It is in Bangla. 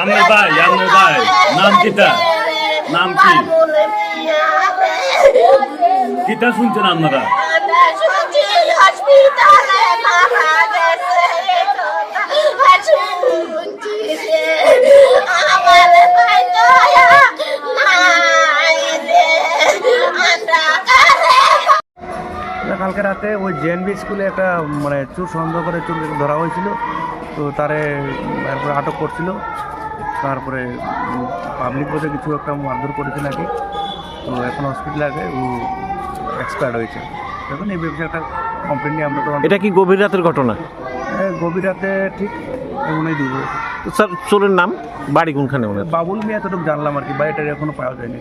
নাম কিটা? নাম কি? কিতা শুনছেন আপনারা আমার ভাই আমরা কালকে রাতে ওই জেএনবি স্কুলে একটা মানে চোর সন্দেহ করে চোর ধরা হয়েছিল তো তারে আটক করছিল তারপরে পাবলিক বোধে কিছু একটা মারধর করেছে নাকি? তো এখন হসপিটালে আছে ও এক্সপায়ার্ড হয়েছে। দেখুন এই ব্যবসা একটা কমপ্লেন নিয়ে আমরা তো এটা কি গভীর রাতের ঘটনা? গভীর রাতে ঠিক এমনই দিব তো স্যার চোরের নাম বাড়ি কোনখানে বাবুল মিয়া এতটুকু জানলাম আর কি বাড়িটা এখনও পাওয়া যায়নি